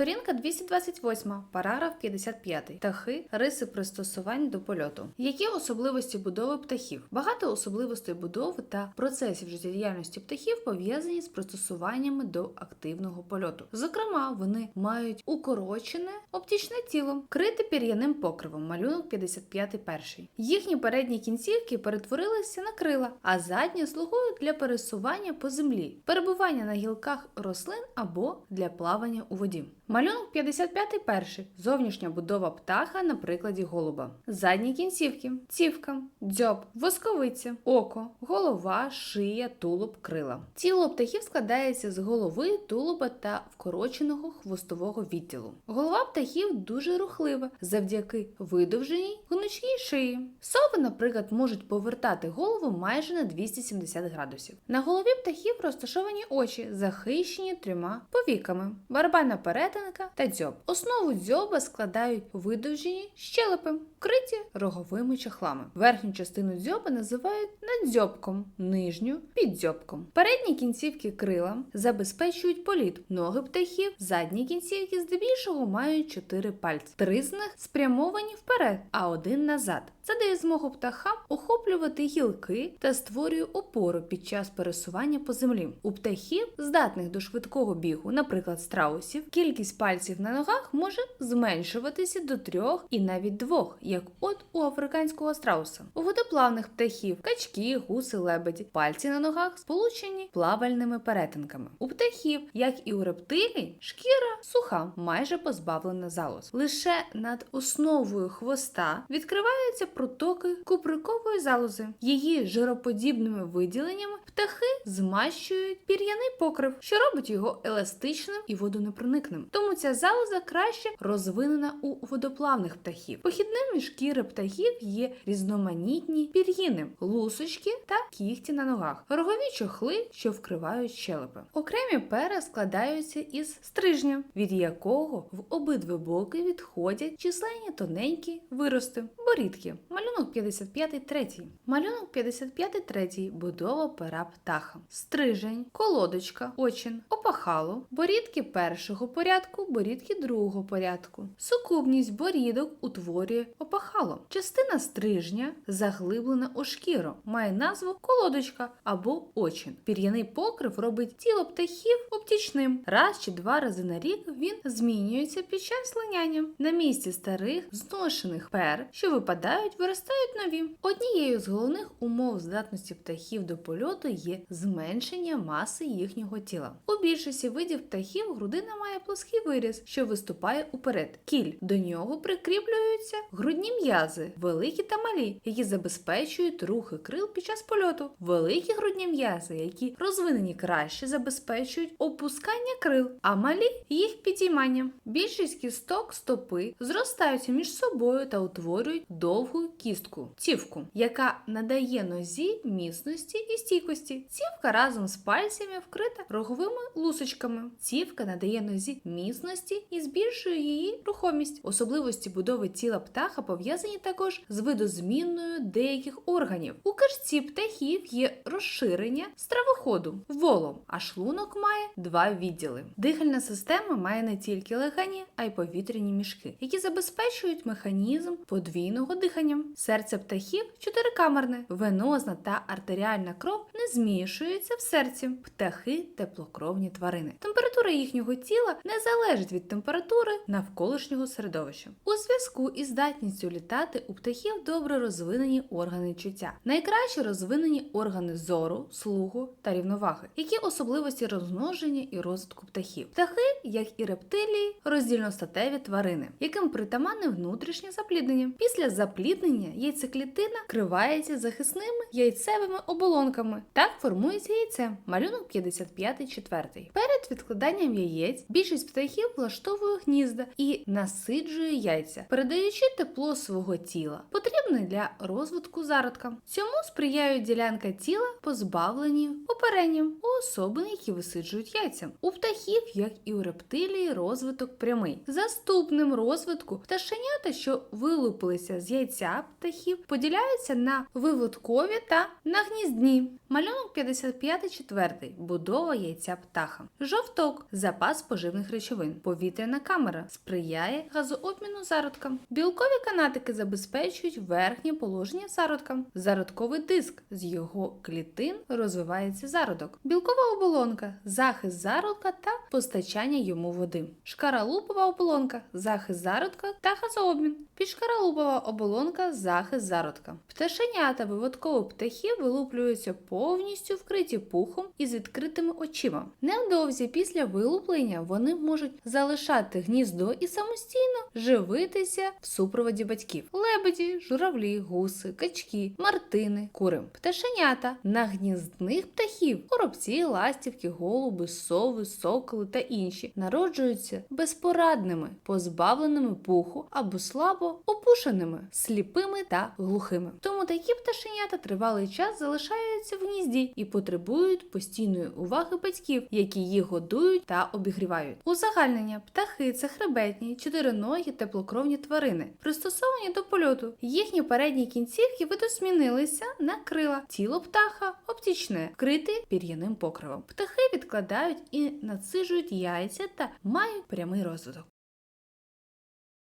Сторінка 228, параграф 55. Птахи, риси пристосувань до польоту. Які особливості будови птахів? Багато особливостей будови та процесів життєдіяльності птахів пов'язані з пристосуваннями до активного польоту. Зокрема, вони мають укорочене оптичне тіло, крите пір'яним покривом, малюнок 55 перший. Їхні передні кінцівки перетворилися на крила, а задні слугують для пересування по землі, перебування на гілках рослин або для плавання у воді. Малюнок 55 перший. Зовнішня будова птаха на прикладі голуба. Задні кінцівки, цівка, дзьоб, восковиця, око, голова, шия, тулуб, крила. Тіло птахів складається з голови, тулуба та вкороченого хвостового відділу. Голова птахів дуже рухлива завдяки видовженій гнучкій шиї. Сови, наприклад, можуть повертати голову майже на 270 градусів. На голові птахів розташовані очі, захищені трьома повіками, барабанна перетинка та дзьоб. Основу дзьоба складають видовжені щелепи, вкриті роговими чохлами. Верхню частину дзьоба називають надзьобком, нижню піддзьобком. Передні кінцівки крила забезпечують політ. Ноги птахів, задні кінцівки здебільшого мають чотири пальці. Три з них спрямовані вперед, а один назад. Це дає змогу птахам охоплювати гілки та створює опору під час пересування по землі. У птахів, здатних до швидкого бігу, наприклад, страусів, кількість пальців на ногах може зменшуватися до трьох і навіть двох, як от у африканського страуса. У водоплавних птахів, качки, гуси, лебеді, пальці на ногах сполучені плавальними перетинками. У птахів, як і у рептилій, шкіра суха, майже позбавлена залоз. Лише над основою хвоста відкриваються протоки куприкової залози. Її жироподібними виділеннями птахи змащують пір'яний покрив, що робить його еластичним і водонепроникним. Тому ця залоза краще розвинена у водоплавних птахів. Похідними шкіри птахів є різноманітні пір'їни, лусочки та кігті на ногах, рогові чохли, що вкривають щелепи. Окремі пера складаються із стрижня, від якого в обидві боки відходять численні тоненькі вирости, борідки. Малюнок 55 третій. Малюнок 55 третій. Будова пера птаха. Стрижень, колодочка, очин, опахало, борідки першого порядку, борідки другого порядку. Сукупність борідок утворює опахало. Частина стрижня заглиблена у шкіру, має назву колодочка або очин. Пір'яний покрив робить тіло птахів оптічним. Раз чи два рази на рік він змінюється під час линяння. На місці старих зношених пер, що випадають, виростають нові. Однією з головних умов здатності птахів до польоту є зменшення маси їхнього тіла. У більшості видів птахів грудина має плоский виріз, що виступає уперед. Кіль до нього прикріплюються грудні м'язи, великі та малі, які забезпечують рухи крил під час польоту. Великі грудні м'язи, які розвинені краще, забезпечують опускання крил, а малі їх підіймання. Більшість кісток стопи зростаються між собою та утворюють довгу кістку цівку, яка надає нозі міцності і стійкості. Цівка разом з пальцями вкрита роговими лусочками. Цівка надає нозі міцності і збільшує її рухомість. Особливості будови тіла птаха пов'язані також з видозмінною деяких органів. У кишці птахів є розширення стравоходу волом, а шлунок має два відділи. Дихальна система має не тільки легені, а й повітряні мішки, які забезпечують механізм подвійного дихання. Серце птахів чотирикамерне, венозна та артеріальна кров не змішуються в серці. Птахи теплокровні тварини. Температура їхнього тіла не залежить від температури навколишнього середовища. У зв'язку із здатністю літати у птахів добре розвинені органи чуття. Найкраще розвинені органи зору, слуху та рівноваги. Які особливості розмноження і розвитку птахів? Птахи, як і рептилії, роздільностатеві тварини, яким притаманне внутрішнє запліднення. Після запліднення яйцеклітина кривається захисними яйцевими оболонками. Так формується яйце. Малюнок 55 четвертий. Перед відкладанням яєць більшість птахів влаштовує гнізда і насиджує яйця, передаючи тепло свого тіла, потрібне для розвитку зародка. Цьому сприяють ділянка тіла, позбавлені оперенням у особин, які висиджують яйця. У птахів, як і у рептилії, розвиток прямий. За ступнем розвитку пташенята, що вилупилися з яйця, птахів поділяються на виводкові та нагніздні. Малюнок 55-4. Будова яйця птаха. Жовток запас поживних речовин. Повітряна камера сприяє газообміну зародка. Білкові канатики забезпечують верхнє положення зародка. Зародковий диск з його клітин розвивається зародок. Білкова оболонка захист зародка та постачання йому води. Шкаралупова оболонка захист зародка та газообмін. Підшкаралупова оболонка захист зародка. Пташенята виводкових птахів вилуплюються повністю вкриті пухом і з відкритими очима. Невдовзі після вилуплення вони можуть залишати гніздо і самостійно живитися в супроводі батьків: лебеді, журавлі, гуси, качки, мартини, кури. Пташенята нагніздних птахів, коробці, ластівки, голуби, сови, соколи та інші народжуються безпорадними, позбавленими пуху або слабо опушеними, сліпими та глухими. Тому такі пташенята тривалий час залишаються в гнізді і потребують постійної уваги батьків, які їх годують та обігрівають. Узагальнення птахи це хребетні, чотириногі теплокровні тварини, пристосовані до польоту. Їхні передні кінцівки видозмінилися на крила. Тіло птаха обтічне, вкрите пір'яним покривом. Птахи відкладають і надсижують яйця та мають прямий розвиток.